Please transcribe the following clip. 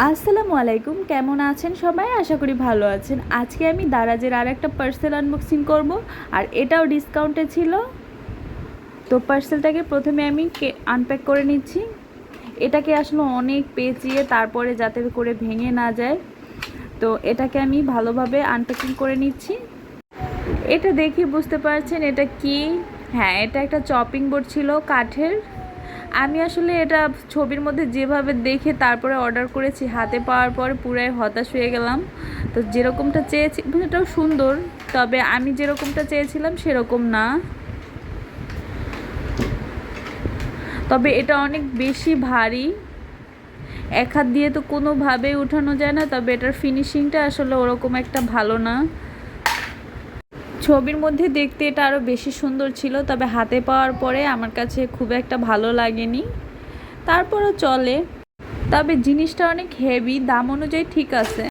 আসসালামু আলাইকুম, কেমন আছেন সবাই? আশা করি ভালো আছেন। আজকে আমি দারাজের আর একটা পার্সেল আনবক্সিং করব, আর এটাও ডিসকাউন্টে ছিল। তো পার্সেলটাকে প্রথমে আমি আনপ্যাক করে নিচ্ছি। এটাকে আসলে অনেক পেঁচিয়ে তারপরে যাতে করে ভেঙে না যায়। তো এটাকে আমি ভালোভাবে আনপ্যাকিং করে নিচ্ছি। এটা দেখে বুঝতে পারছেন এটা কি? হ্যাঁ এটা একটা চপিং বোর্ড ছিল কাঠের। আমি আসলে এটা ছবির মধ্যে যেভাবে দেখে তারপরে অর্ডার করেছি, হাতে পাওয়ার পর পুরাই হতাশ হয়ে গেলাম। তো যেরকমটা চেয়েছি মানে এটাও সুন্দর, তবে আমি যেরকমটা চেয়েছিলাম সেরকম না। তবে এটা অনেক বেশি ভারী। এক হাত দিয়ে তো কোনোভাবেই উঠানো যায় না, তবে এটার ফিনিশিংটা আসলে ওরকম একটা ভালো না। ছবির মধ্যে দেখতে এটা আরও বেশি সুন্দর ছিল, তবে হাতে পাওয়ার পরে আমার কাছে খুব একটা ভালো লাগেনি। তারপরও চলে। তবে জিনিসটা অনেক হেভি দাম অনুযায়ী ঠিক আছে।